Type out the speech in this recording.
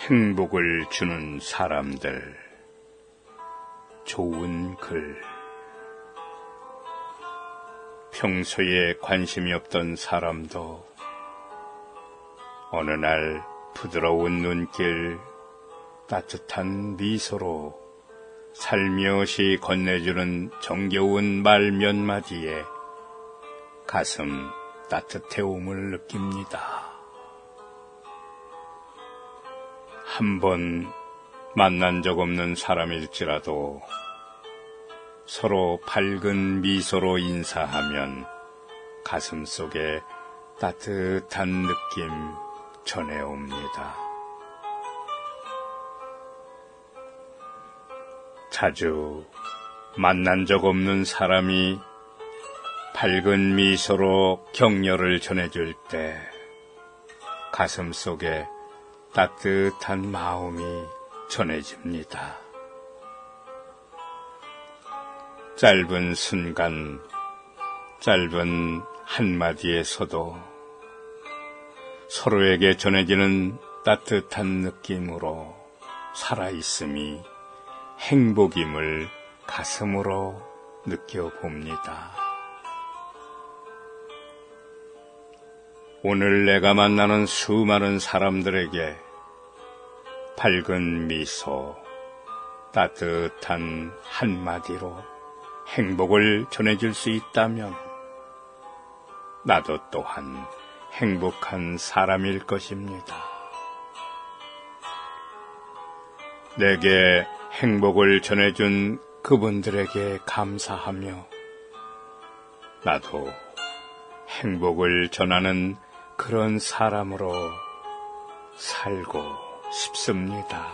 행복을 주는 사람들. 좋은 글. 평소에 관심이 없던 사람도 어느 날 부드러운 눈길, 따뜻한 미소로 살며시 건네주는 정겨운 말 몇 마디에 가슴 따뜻해옴을 느낍니다. 한 번 만난 적 없는 사람일지라도 서로 밝은 미소로 인사하면 가슴 속에 따뜻한 느낌 전해옵니다. 자주 만난 적 없는 사람이 밝은 미소로 격려를 전해줄 때 가슴 속에 따뜻한 마음이 전해집니다. 짧은 순간, 짧은 한마디에서도 서로에게 전해지는 따뜻한 느낌으로 살아있음이 행복임을 가슴으로 느껴봅니다. 오늘 내가 만나는 수많은 사람들에게 밝은 미소, 따뜻한 한마디로 행복을 전해줄 수 있다면 나도 또한 행복한 사람일 것입니다. 내게 행복을 전해준 그분들에게 감사하며 나도 행복을 전하는 그런 사람으로 살고 싶습니다.